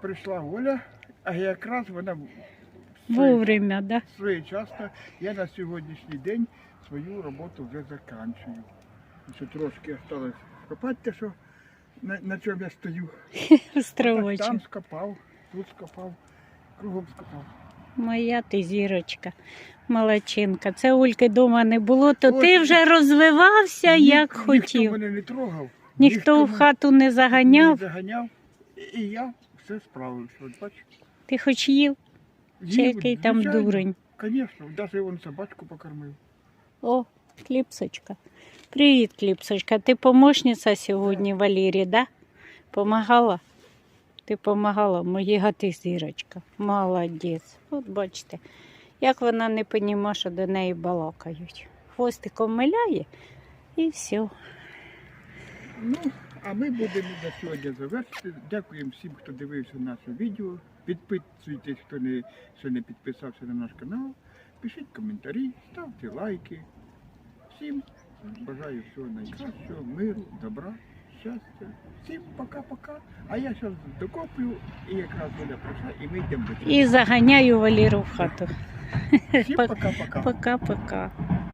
прийшла Оля, а якраз вона Вовремя, да? своєчасно. Я на сьогоднішній день свою роботу вже заканчую. Ще трошки осталось копати те, що на, на чому я стою. Так, Островочок. там скопав, тут скопав, кругом скопав. Моя ти зірочка, молодчинка. Це Ульки дома не було, то ти вже розвивався, як Ніхто хотів. мене не трогав. Ніхто в хату не не заганяв. заганяв. І, і я все справився. От. Ти хоч їв, чи Їв, який там звичайно. дурень. Звісно, навіть вон собачку покормив. О, Кліпсочка. Привіт, Кліпсочка. Ти помощниця сьогодні Валірі, да? Помагала? Ти помагала, моя ти зірочка. Молодець. От бачите, як вона не понімає, що до неї балакають. Хвостиком миляє і все. Ну, а ми будемо на сьогодні завершити. Дякуємо всім, хто дивився наше відео. Підписуйтесь, хто не, ще не підписався на наш канал. Пишіть коментарі, ставте лайки. Всім бажаю всього найкращого, миру, добра, щастя. Всім пока-пока. А я зараз докоплю і якраз Оля прийшла, і ми йдемо до І заганяю Валіру в хату. Всім пока-пока. Пока-пока.